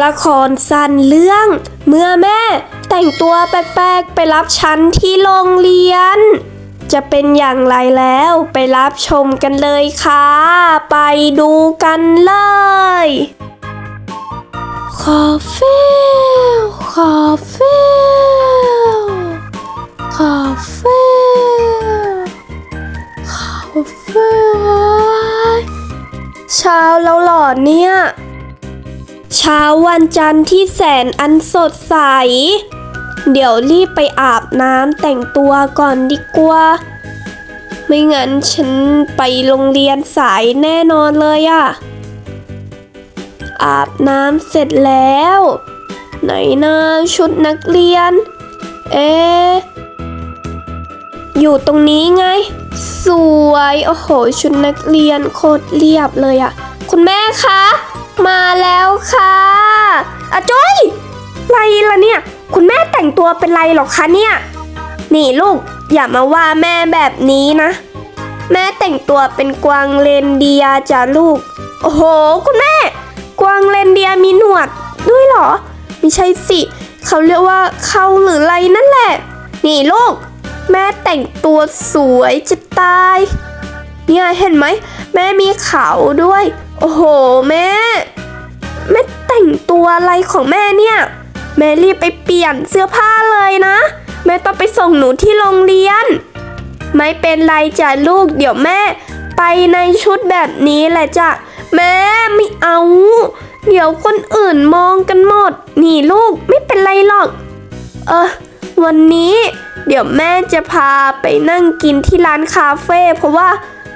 ละครสั้นเรื่อง เมื่อแม่แต่งตัวแปลกๆไปรับฉันที่โรงเรียน จะเป็นอย่างไรแล้วไปรับชมกันเลยค่ะ ไปดูกันเลยคาเฟ่คาเฟ่คาเฟ่คาเฟ่เช้าแล้วหรอเนี่ย เช้าวันจันทร์ที่แสนอันสดใส เดี๋ยวรีบไปอาบน้ำแต่งตัวก่อนดีกว่า ไม่งั้นฉันไปโรงเรียนสายแน่นอนเลยอะอาบน้ำเสร็จแล้ว ไหนนะชุดนักเรียน เอ๊อยู่ตรงนี้ไง สวย โอ้โห ชุดนักเรียนโคตรเรียบเลยอะคุณแม่คะ มาแล้วค่ะอะจอยไรล่ะเนี่ย คุณแม่แต่งตัวเป็นไรหรอคะเนี่ย นี่ลูกอย่ามาว่าแม่แบบนี้นะ แม่แต่งตัวเป็นกวางเรนเดียจ้ะลูก โอ้โห คุณแม่ กวางเรนเดียมีหนวดด้วยเหรอ ไม่ใช่สิ เขาเรียกว่าเขาหรือไรนั่นแหละ นี่ลูก แม่แต่งตัวสวยจะตาย เนี่ยเห็นไหม แม่มีเขาด้วย โอ้โหแม่แม่แต่งตัวอะไรของแม่เนี่ย แม่รีบไปเปลี่ยนเสื้อผ้าเลยนะ แม่ต้องไปส่งหนูที่โรงเรียน ไม่เป็นไรจ้ะลูก เดี๋ยวแม่ ไปในชุดแบบนี้แหละจ้ะแม่ไม่เอา เดี๋ยวคนอื่นมองกันหมด นี่ลูกไม่เป็นไรหรอก เออวันนี้ เดี๋ยวแม่จะพาไปนั่งกินที่ร้านคาเฟ่เพราะว่า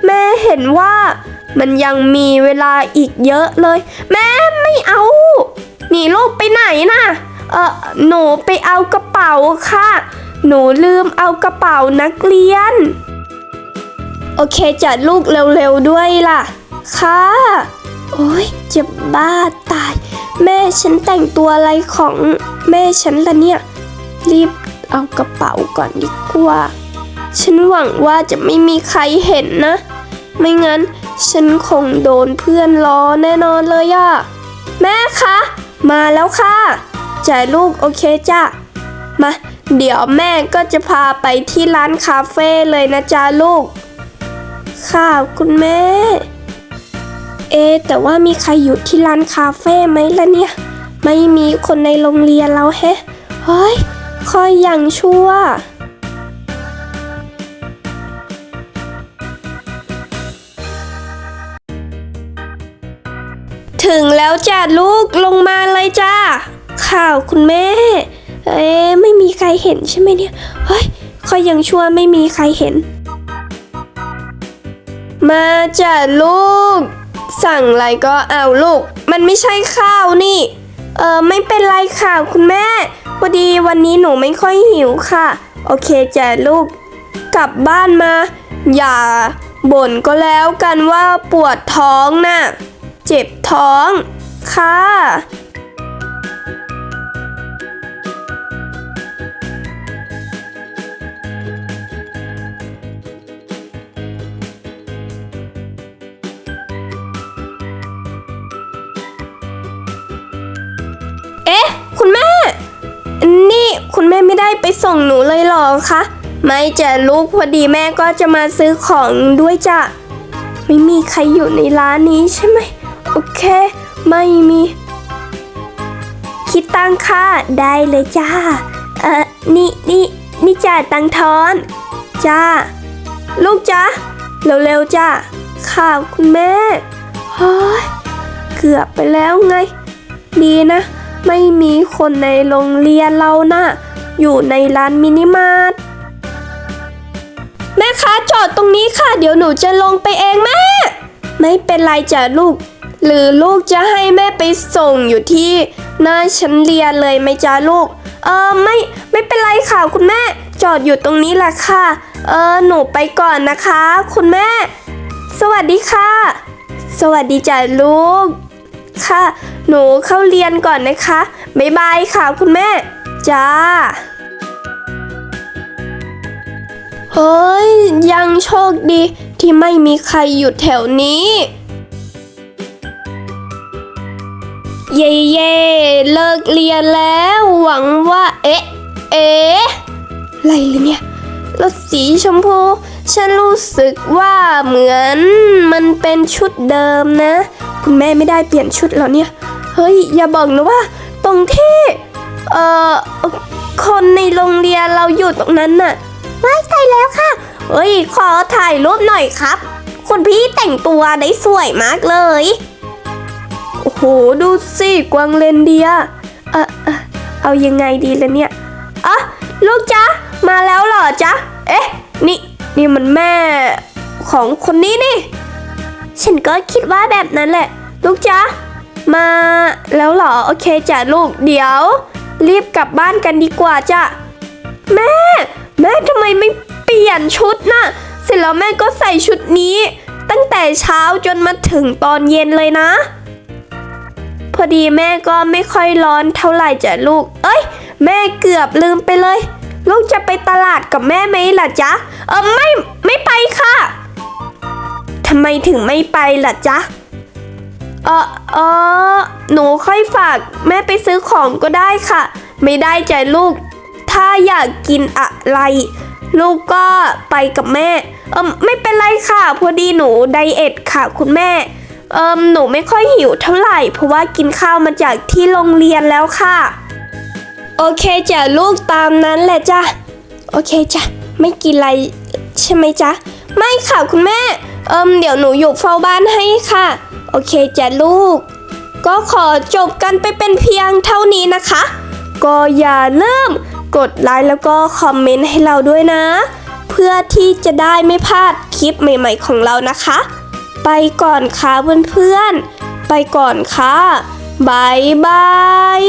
แม่เห็นว่า มันยังมีเวลาอีกเยอะเลย แม่ไม่เอา หนีลูกไปไหนน่ะ เออหนูไปเอากระเป๋าค่ะ หนูลืมเอากระเป๋านักเรียน โอเคจัดลูกเร็วๆด้วยล่ะ ค่ะ โอ้ยเจ็บบ้าตาย แม่ฉันแต่งตัวอะไรของแม่ฉันละเนี่ย รีบเอากระเป๋าก่อนดีกว่า ฉันหวังว่าจะไม่มีใครเห็นนะ ไม่งั้น ฉันคงโดนเพื่อนล้อแน่นอนเลยอะแม่คะ มาแล้วค่ะ จ่ายลูกโอเคจ้ะ มา เดี๋ยวแม่ก็จะพาไปที่ร้านคาเฟ่เลยนะจ๊ะลูก ค่ะคุณแม่ เอ แต่ว่ามีใครอยู่ที่ร้านคาเฟ่ไหมล่ะเนี่ย ไม่มีคนในโรงเรียนเราแฮะ เฮ้ย คอยอย่างชั่ว จ้ะลูกลงมาเลยจ้าข่าวคุณแม่ เอ๊ไม่มีใครเห็นใช่ไหมเนี่ย เฮ้ยคอยยังชั่วไม่มีใครเห็น มาจ้ะลูก สั่งอะไรก็เอาลูก มันไม่ใช่ข้าวนี่ เออไม่เป็นไรค่ะคุณแม่ พอดีวันนี้หนูไม่ค่อยหิวค่ะ โอเคจ้ะลูก กลับบ้านมา อย่าบ่นก็แล้วกันว่าปวดท้องน่ะ เจ็บท้อง ค่ะ เอ๊ะ คุณแม่ นี่คุณแม่ไม่ได้ไปส่งหนูเลยเหรอคะ ไม่จะลูกพอดีแม่ก็จะมาซื้อของด้วยจ้ะ ไม่มีใครอยู่ในร้านนี้ใช่ไหม โอเค ไม่มี คิดตังค่ะได้เลยจ้า เออนี่นี่นี่จ้าตังทอน จ้า ลูกจ้าเร็วๆจ้าข่าวคุณแม่เฮ้ยเกือบไปแล้วไง ดีนะ ไม่มีคนในโรงเรียนเรานะ่ะ อยู่ในร้านมินิมาร์ทแม่คะจอดตรงนี้ค่ะ เดี๋ยวหนูจะลงไปเองแม่ ไม่เป็นไรจ้ะลูก หรือลูกจะให้แม่ไปส่งอยู่ที่หน้าชั้นเรียนเลยไหมจ้าลูก เออไม่ไม่เป็นไรค่ะคุณแม่จอดอยู่ตรงนี้แหละค่ะ เออหนูไปก่อนนะคะ คุณแม่ สวัสดีค่ะ สวัสดีจ้ะลูก ค่ะ หนูเข้าเรียนก่อนนะคะบ๊ายบายค่ะคุณแม่ จ้าเฮ้ยยังโชคดีที่ไม่มีใครอยู่แถวนี้ เย่เย่เลิกเรียนแล้วหวังว่า เอ๊ะ เอ๊ะอะไรเลยเนี่ยรถสีชมพู ฉันรู้สึกว่าเหมือนมันเป็นชุดเดิมนะ คุณแม่ไม่ได้เปลี่ยนชุดแล้วเนี่ย เฮ้ย อย่าบอกนะว่า ตรงที่ เอ่อ คนในโรงเรียนเราอยู่ตรงนั้นน่ะไม่ใช่แล้วค่ะ เฮ้ย ขอถ่ายรูปหน่อยครับ คุณพี่แต่งตัวได้สวยมากเลย โอ้โห ดูสิกวางเลนเดียเออเอ่อเอายังไงดีล่ะเนี่ยอะลูกจ๊ะมาแล้วเหรอจ๊ะ เอ๊ะ นี่นี่มันแม่ของคนนี้นี่ ฉันก็คิดว่าแบบนั้นแหละ ลูกจ๊ะมาแล้วเหรอ โอเคจ้ะลูกเดี๋ยว รีบกลับบ้านกันดีกว่าจ้ะแม่ แม่ทำไมไม่เปลี่ยนชุดน่ะเสร็จแล้วแม่ก็ใส่ชุดนี้ ตั้งแต่เช้าจนมาถึงตอนเย็นเลยนะ พอดีแม่ก็ไม่ค่อยร้อนเท่าไหร่จ้ะลูก เอ้ย แม่เกือบลืมไปเลย ลูกจะไปตลาดกับแม่ไหมล่ะจ๊ะ เออไม่ไม่ไปค่ะทำไมถึงไม่ไปล่ะจ๊ะ เออเออหนูค่อยฝากแม่ไปซื้อของก็ได้ค่ะ ไม่ได้จ้ะลูก ถ้าอยากกินอะไร ลูกก็ไปกับแม่ เออไม่เป็นไรค่ะ พอดีหนูไดเอทค่ะคุณแม่ เอิมหนูไม่ค่อยหิวเท่าไหร่ เพราะว่ากินข้าวมาจากที่โรงเรียนแล้วค่ะ โอเคจ้ะลูกตามนั้นแหละจ้ะ โอเคจ้ะ ไม่กินอะไรใช่ไหมจ๊ะ ไม่ค่ะคุณแม่ เอิมเดี๋ยวหนูอยู่เฝ้าบ้านให้ค่ะ โอเคจ้ะลูก ก็ขอจบกันไปเป็นเพียงเท่านี้นะคะ ก็อย่าลืมกดไลค์แล้วก็คอมเมนต์ให้เราด้วยนะ เพื่อที่จะได้ไม่พลาดคลิปใหม่ ๆ ของเรานะคะ ไปก่อนค่ะเพื่อนๆ ไปก่อนค่ะบายบาย